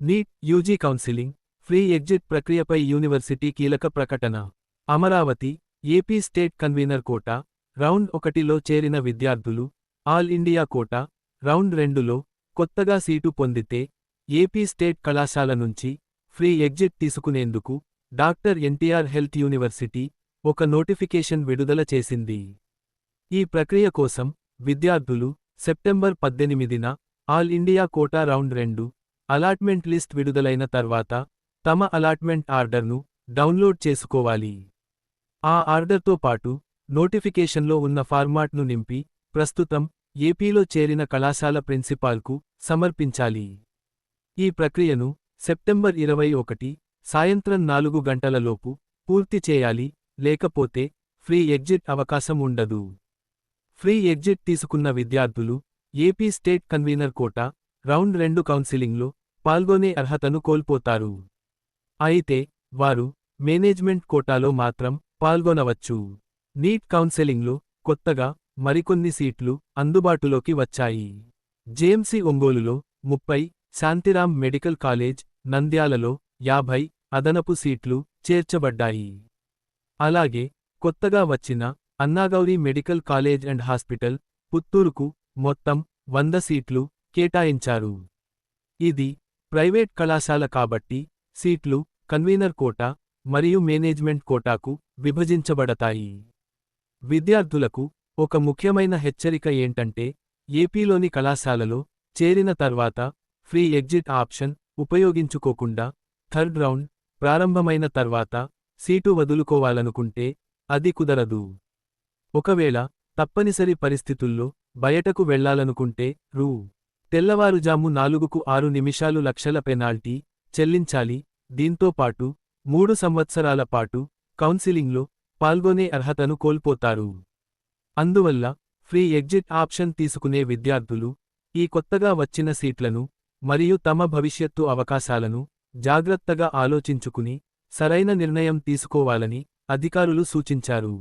NEET UG counselling free exit ప్రక్రియపై university కీలక ప్రకటన. Amaravati AP state convener quota round ఒకటిలో చేరిన విద్యార్థులు ఆల్ ఇండియా కోట రౌండ్ రెండులో కొత్తగా సీటు పొందితే ఏపీ స్టేట్ కళాశాల నుంచి ఫ్రీ ఎగ్జిట్ తీసుకునేందుకు డాక్టర్ ఎన్టీఆర్ హెల్త్ యూనివర్సిటీ ఒక నోటిఫికేషన్ విడుదల చేసింది. ఈ ప్రక్రియ కోసం విద్యార్థులు సెప్టెంబర్ పద్దెనిమిదిన ఆల్ ఇండియా కోటా రౌండ్ రెండు అలాట్మెంట్ లిస్ట్ విడుదలైన తర్వాత తమ అలాట్మెంట్ ఆర్డర్ను డౌన్లోడ్ చేసుకోవాలి. ఆ ఆర్డర్తో పాటు నోటిఫికేషన్లో ఉన్న ఫార్మాట్ను నింపి ప్రస్తుతం ఏపీలో చేరిన కళాశాల ప్రిన్సిపాల్కు సమర్పించాలి. ఈ ప్రక్రియను సెప్టెంబర్ ఇరవై ఒకటి సాయంత్రం నాలుగు గంటలలోపు పూర్తి చేయాలి లేకపోతే ఫ్రీ ఎగ్జిట్ అవకాశం ఉండదు. ఫ్రీ ఎగ్జిట్ తీసుకున్న విద్యార్థులు AP state convener quota round రెండు కౌన్సిలింగ్లో పాల్గొనే అర్హతను కోల్పోతారు. అయితే వారు మేనేజ్మెంట్ కోటాలో మాత్రం పాల్గొనవచ్చు. నీట్ కౌన్సెలింగ్లో కొత్తగా మరికొన్ని సీట్లు అందుబాటులోకి వచ్చాయి. జేఎంసీ ఒంగోలులో ముప్పై శాంతిరామ్ మెడికల్ కాలేజ్ నంద్యాలలో యాభై అదనపు సీట్లు చేర్చబడ్డాయి. అలాగే కొత్తగా వచ్చిన Annagowri medical college and hospital పుత్తూరుకు మొత్తం వంద సీట్లు కేటాయించారు. ఇది ప్రైవేట్ కళాశాల కాబట్టి సీట్లు కన్వీనర్ కోటా మరియు మేనేజ్మెంట్ కోటాకు విభజించబడతాయి. విద్యార్థులకు ఒక ముఖ్యమైన హెచ్చరిక ఏంటంటే ఏపీలోని కళాశాలలో చేరిన తర్వాత ఫ్రీ ఎగ్జిట్ ఆప్షన్ ఉపయోగించుకోకుండా థర్డ్ రౌండ్ ప్రారంభమైన తర్వాత సీటు వదులుకోవాలనుకుంటే అది కుదరదు. ఒకవేళ తప్పనిసరి పరిస్థితుల్లో బయటకు వెళ్ళాలనుకుంటే రూ. తెల్లవారుజాము నాలుగుకు ఆరు నిమిషాలు లక్షల పెనాల్టీ చెల్లించాలి. దీంతో పాటు మూడు సంవత్సరాల పాటు కౌన్సిలింగ్లో పాల్గొనే అర్హతను కోల్పోతారు. అందువల్ల ఫ్రీ ఎగ్జిట్ ఆప్షన్ తీసుకునే విద్యార్థులు ఈ కొత్తగా వచ్చిన సీట్లను మరియు తమ భవిష్యత్తు అవకాశాలను జాగ్రత్తగా ఆలోచించుకుని సరైన నిర్ణయం తీసుకోవాలని అధికారులు సూచించారు.